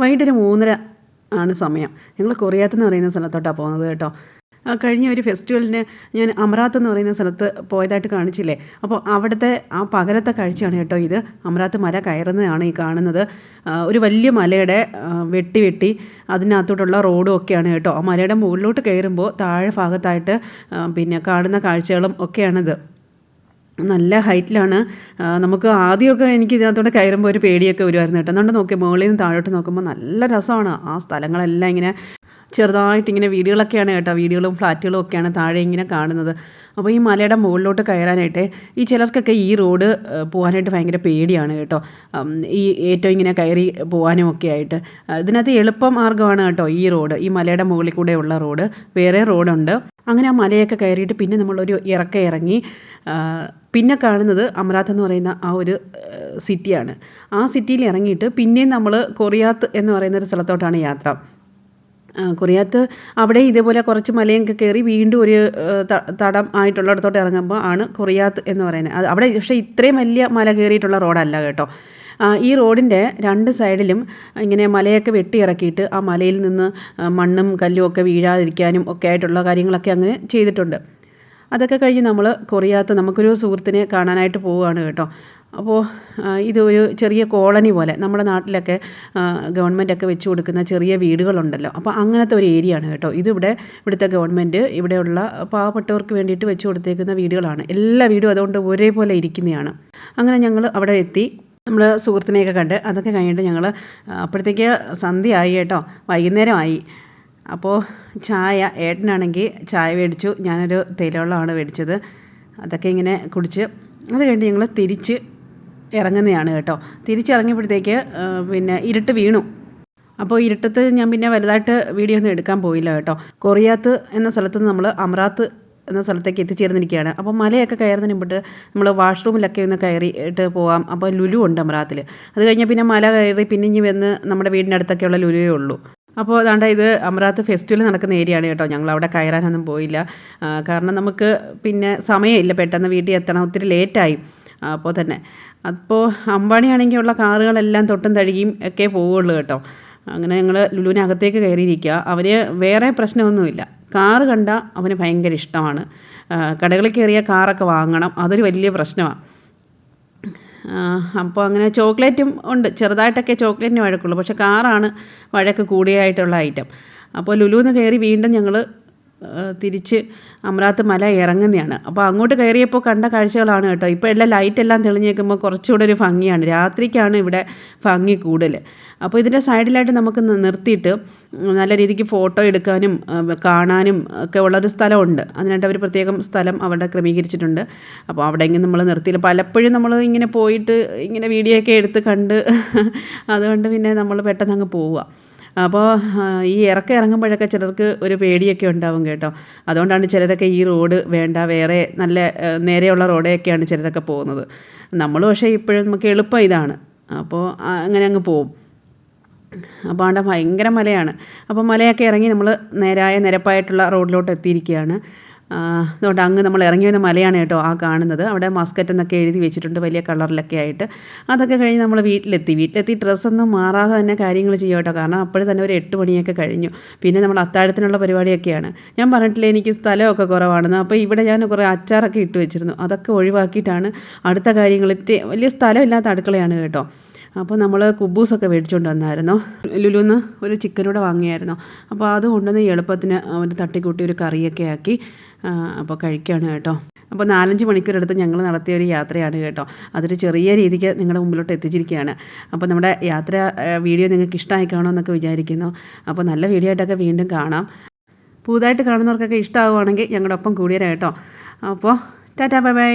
വൈകിട്ടൊരു മൂന്നര ആണ് സമയം. ഞങ്ങൾ കൊറിയാത്തെന്ന് പറയുന്ന സ്ഥലത്തോട്ടാണ് പോകുന്നത് കേട്ടോ. കഴിഞ്ഞ ഒരു ഫെസ്റ്റിവലിന് ഞാൻ അമറാത്ത് എന്ന് പറയുന്ന സ്ഥലത്ത് പോയതായിട്ട് കാണിച്ചില്ലേ? അപ്പോൾ അവിടുത്തെ ആ പകലത്തെ കാഴ്ചയാണ് കേട്ടോ ഇത്. അമറാത്ത് മല കയറുന്നതാണ് ഈ കാണുന്നത്. ഒരു വലിയ മലയുടെ വെട്ടി വെട്ടി അതിനകത്തോട്ടുള്ള റോഡും ഒക്കെയാണ് കേട്ടോ. ആ മലയുടെ മുകളിലോട്ട് കയറുമ്പോൾ താഴെ ഭാഗത്തായിട്ട് പിന്നെ കാണുന്ന കാഴ്ചകളും ഒക്കെയാണിത്. നല്ല ഹൈറ്റിലാണ്. നമുക്ക് ആദ്യമൊക്കെ എനിക്ക് ഇതിനകത്തോടെ കയറുമ്പോൾ ഒരു പേടിയൊക്കെ വരുമായിരുന്നു കേട്ടോ. അതുകൊണ്ട് നോക്കി മുകളിൽ നിന്ന് താഴോട്ട് നോക്കുമ്പോൾ നല്ല രസമാണ്. ആ സ്ഥലങ്ങളെല്ലാം ഇങ്ങനെ ചെറുതായിട്ട് ഇങ്ങനെ വീടുകളൊക്കെയാണ് കേട്ടോ. വീടുകളും ഫ്ലാറ്റുകളും ഒക്കെയാണ് താഴെ ഇങ്ങനെ കാണുന്നത്. അപ്പോൾ ഈ മലയുടെ മുകളിലോട്ട് കയറാനായിട്ട് ഈ ചിലർക്കൊക്കെ ഈ റോഡ് പോകാനായിട്ട് ഭയങ്കര പേടിയാണ് കേട്ടോ. ഈ ഏറ്റവും ഇങ്ങനെ കയറി പോകാനും ഒക്കെ ആയിട്ട്. ഇതിനകത്ത് എളുപ്പ മാർഗമാണ് കേട്ടോ ഈ റോഡ്. ഈ മലയുടെ മുകളിൽ കൂടെയുള്ള റോഡ്. വേറെ റോഡുണ്ട്. അങ്ങനെ ആ മലയൊക്കെ കയറിയിട്ട് പിന്നെ നമ്മളൊരു ഇറക്ക ഇറങ്ങി പിന്നെ കാണുന്നത് അമരാത്ത് എന്ന് പറയുന്ന ആ ഒരു സിറ്റിയാണ്. ആ സിറ്റിയിൽ ഇറങ്ങിയിട്ട് പിന്നെയും നമ്മൾ കൊറിയാത്ത് എന്ന് പറയുന്ന ഒരു സ്ഥലത്തോട്ടാണ് യാത്ര. കൊറിയാത്ത് അവിടെ ഇതേപോലെ കുറച്ച് മലയൊക്കെ കയറി വീണ്ടും ഒരു തടം ആയിട്ടുള്ളിടത്തോട്ട് ഇറങ്ങുമ്പോൾ ആണ് കൊറിയാത്ത് എന്ന് പറയുന്നത്. അത് അവിടെ പക്ഷേ ഇത്രയും വലിയ മല കയറിയിട്ടുള്ള റോഡല്ല കേട്ടോ. ഈ റോഡിന്റെ രണ്ട് സൈഡിലും ഇങ്ങനെ മലയൊക്കെ വെട്ടിയിറക്കിയിട്ട് ആ മലയിൽ നിന്ന് മണ്ണും കല്ലും ഒക്കെ വീഴാതിരിക്കാനും ഒക്കെ ആയിട്ടുള്ള കാര്യങ്ങളൊക്കെ അങ്ങനെ ചെയ്തിട്ടുണ്ട്. അതൊക്കെ കഴിഞ്ഞ് നമ്മൾ കൊറിയാത്ത് നമുക്കൊരു സുഹൃത്തിനെ കാണാനായിട്ട് പോവുകയാണ് കേട്ടോ. അപ്പോൾ ഇതൊരു ചെറിയ കോളനി പോലെ നമ്മുടെ നാട്ടിലൊക്കെ ഗവൺമെന്റൊക്കെ വെച്ച് കൊടുക്കുന്ന ചെറിയ വീടുകളുണ്ടല്ലോ. അപ്പോൾ അങ്ങനത്തെ ഒരു ഏരിയ ആണ് കേട്ടോ. ഇതിവിടെ ഇവിടുത്തെ ഗവൺമെന്റ് ഇവിടെയുള്ള പാവപ്പെട്ടവർക്ക് വേണ്ടിയിട്ട് വെച്ച് കൊടുത്തേക്കുന്ന വീടുകളാണ്. എല്ലാ വീടും അതുകൊണ്ട് ഒരേപോലെ ഇരിക്കുന്നതാണ്. അങ്ങനെ ഞങ്ങൾ അവിടെ എത്തി. നമ്മൾ സുഹൃത്തിനെയൊക്കെ കണ്ട് അതൊക്കെ കഴിഞ്ഞിട്ട് ഞങ്ങൾ അപ്പോഴത്തേക്ക് ആയി കേട്ടോ. വൈകുന്നേരമായി. അപ്പോൾ ചായ ഏട്ടനാണെങ്കിൽ ചായ മേടിച്ചു. ഞാനൊരു തേയിലവെള്ളമാണ് മേടിച്ചത്. അതൊക്കെ ഇങ്ങനെ കുടിച്ച് അത് കഴിഞ്ഞ് ഞങ്ങൾ തിരിച്ച് ഇറങ്ങുന്നതാണ് കേട്ടോ. തിരിച്ചിറങ്ങിയപ്പോഴത്തേക്ക് പിന്നെ ഇരുട്ട് വീണു. അപ്പോൾ ഇരുട്ടത്ത് ഞാൻ പിന്നെ വലുതായിട്ട് വീഡിയോ ഒന്നും എടുക്കാൻ പോയില്ല കേട്ടോ. കൊറിയാത്ത് എന്ന സ്ഥലത്ത് നിന്ന് നമ്മൾ അമറാത്ത് എന്ന സ്ഥലത്തേക്ക് എത്തിച്ചേർന്നിരിക്കുകയാണ്. അപ്പോൾ മലയൊക്കെ കയറുന്നതിന് മുമ്പിട്ട് നമ്മൾ വാഷ്റൂമിലൊക്കെ ഒന്ന് കയറിയിട്ട് പോകാം അപ്പോൾ ലുലു ഉണ്ട് അമറാത്തിൽ. അത് കഴിഞ്ഞാൽ പിന്നെ മല കയറി പിന്നെ ഇനി വന്ന് നമ്മുടെ വീടിന്റെ അടുത്തൊക്കെയുള്ള ലുലുവേ ഉള്ളൂ. അപ്പോൾ അതാണ്ട് ഇത് അമരാത്ത് ഫെസ്റ്റിവൽ നടക്കുന്ന ഏരിയയാണ് കേട്ടോ. ഞങ്ങൾ അവിടെ കയറാനൊന്നും പോയില്ല. കാരണം നമുക്ക് പിന്നെ സമയമില്ല. പെട്ടെന്ന് വീട്ടിൽ എത്തണം. ഒത്തിരി ലേറ്റായി. അപ്പോൾ തന്നെ. അപ്പോൾ അമ്പാണിയാണെങ്കിൽ ഉള്ള കാറുകളെല്ലാം തൊട്ടും തഴുകിയും ഒക്കെ പോവുള്ളൂ കേട്ടോ. അങ്ങനെ ഞങ്ങൾ ലുലുവിനകത്തേക്ക് കയറിയിരിക്കുക. അവന് വേറെ പ്രശ്നമൊന്നുമില്ല. കാറ് കണ്ട അവന് ഭയങ്കര ഇഷ്ടമാണ്. കടകളിൽ കയറിയ കാറൊക്കെ വാങ്ങണം. അതൊരു വലിയ പ്രശ്നമാണ്. അപ്പോൾ അങ്ങനെ ചോക്ലേറ്റും ഉണ്ട്. ചെറുതായിട്ടൊക്കെ ചോക്ലേറ്റിന് വഴക്കുള്ളൂ. പക്ഷേ കാറാണ് വഴക്ക് കൂടിയായിട്ടുള്ള ഐറ്റം. അപ്പോൾ ലുലുന്ന് കയറി വീണ്ടും ഞങ്ങൾ തിരിച്ച് അമരാത്ത് മല ഇറങ്ങുന്നതാണ് അപ്പോൾ അങ്ങോട്ട് കയറിയപ്പോൾ കണ്ട കാഴ്ചകളാണ് കേട്ടോ. ഇപ്പോൾ എല്ലാം ലൈറ്റ് എല്ലാം തെളിഞ്ഞേക്കുമ്പോൾ കുറച്ചുകൂടെ ഒരു ഭംഗിയാണ്. രാത്രിക്കാണ് ഇവിടെ ഭംഗി കൂടുതൽ അപ്പോൾ ഇതിന്റെ സൈഡിലായിട്ട് നമുക്ക് നിർത്തിയിട്ട് നല്ല രീതിക്ക് ഫോട്ടോ എടുക്കാനും കാണാനും ഒക്കെ ഉള്ളൊരു സ്ഥലമുണ്ട്. അതിനായിട്ട് അവർ പ്രത്യേകം സ്ഥലം അവിടെ ക്രമീകരിച്ചിട്ടുണ്ട്. അപ്പോൾ അവിടെ നമ്മൾ നിർത്തിയില്ല. പലപ്പോഴും നമ്മൾ ഇങ്ങനെ പോയിട്ട് ഇങ്ങനെ വീഡിയോ ഒക്കെ എടുത്ത് കണ്ട് അതുകൊണ്ട് പിന്നെ നമ്മൾ പെട്ടെന്ന് അങ്ങ് പോവുക. അപ്പോൾ ഈ ഇറക്കം ഇറങ്ങുമ്പോഴൊക്കെ ചിലർക്ക് ഒരു പേടിയൊക്കെ ഉണ്ടാവും കേട്ടോ. അതുകൊണ്ടാണ് ചിലരൊക്കെ ഈ റോഡ് വേണ്ട വേറെ നല്ല നേരെയുള്ള റോഡേക്കെയാണ് ചിലരൊക്കെ പോകുന്നത്. നമ്മൾ പക്ഷേ ഇപ്പോഴും നമുക്ക് എളുപ്പം ഇതാണ്. അപ്പോൾ അങ്ങനെ അങ്ങ് പോവും. അപ്പോൾ അവിടെ ഭയങ്കര മലയാണ്. അപ്പോൾ മലയൊക്കെ ഇറങ്ങി നമ്മൾ നേരായ നിരപ്പായിട്ടുള്ള റോഡിലോട്ട് എത്തിയിരിക്കുകയാണ്. അതുകൊണ്ട് അങ്ങ് നമ്മൾ ഇറങ്ങി വന്ന മലയാണ് കേട്ടോ ആ കാണുന്നത്. അവിടെ മസ്കറ്റ് എന്നൊക്കെ എഴുതി വെച്ചിട്ടുണ്ട് വലിയ കളറിലൊക്കെ ആയിട്ട്. അതൊക്കെ കഴിഞ്ഞ് നമ്മൾ വീട്ടിലെത്തി. വീട്ടിലെത്തി ഡ്രസ്സൊന്നും മാറാതെ തന്നെ കാര്യങ്ങൾ ചെയ്യും കേട്ടോ. കാരണം അപ്പോഴും തന്നെ ഒരു എട്ട് മണിയൊക്കെ കഴിഞ്ഞു. പിന്നെ നമ്മൾ അത്താഴത്തിനുള്ള പരിപാടിയൊക്കെയാണ്. ഞാൻ പറഞ്ഞിട്ടില്ലേ എനിക്ക് സ്ഥലമൊക്കെ കുറവാണെന്ന്. അപ്പോൾ ഇവിടെ ഞാൻ കുറേ അച്ചാറൊക്കെ ഇട്ട് വെച്ചിരുന്നു. അതൊക്കെ ഒഴിവാക്കിയിട്ടാണ് അടുത്ത കാര്യങ്ങൾ. വലിയ സ്ഥലമില്ലാത്ത അടുക്കളയാണ് കേട്ടോ. അപ്പോൾ നമ്മൾ കുബൂസൊക്കെ മേടിച്ചുകൊണ്ട് വന്നായിരുന്നു. ലുലുന്ന് ഒരു ചിക്കനൂടെ വാങ്ങിയായിരുന്നു. അപ്പോൾ അത് കൊണ്ടുവന്ന് എളുപ്പത്തിന് ഒരു തട്ടിക്കൂട്ടി ഒരു കറിയൊക്കെ ആക്കി അപ്പോൾ കഴിക്കുകയാണ് കേട്ടോ. അപ്പോൾ നാലഞ്ച് മണിക്കൂറെടുത്ത് ഞങ്ങൾ നടത്തിയ ഒരു യാത്രയാണ് കേട്ടോ. അതൊരു ചെറിയ രീതിക്ക് നിങ്ങളുടെ മുമ്പിലോട്ട് എത്തിച്ചിരിക്കുകയാണ്. അപ്പോൾ നമ്മുടെ യാത്ര വീഡിയോ നിങ്ങൾക്ക് ഇഷ്ടമായി കാണുമെന്നൊക്കെ വിചാരിക്കുന്നു. അപ്പോൾ നല്ല വീഡിയോ ആയിട്ടൊക്കെ വീണ്ടും കാണാം. പുതുതായിട്ട് കാണുന്നവർക്കൊക്കെ ഇഷ്ടമാവുകയാണെങ്കിൽ ഞങ്ങളുടെ ഒപ്പം കൂടിയരാ കേട്ടോ. അപ്പോൾ ടാറ്റാ ബൈ ബൈ.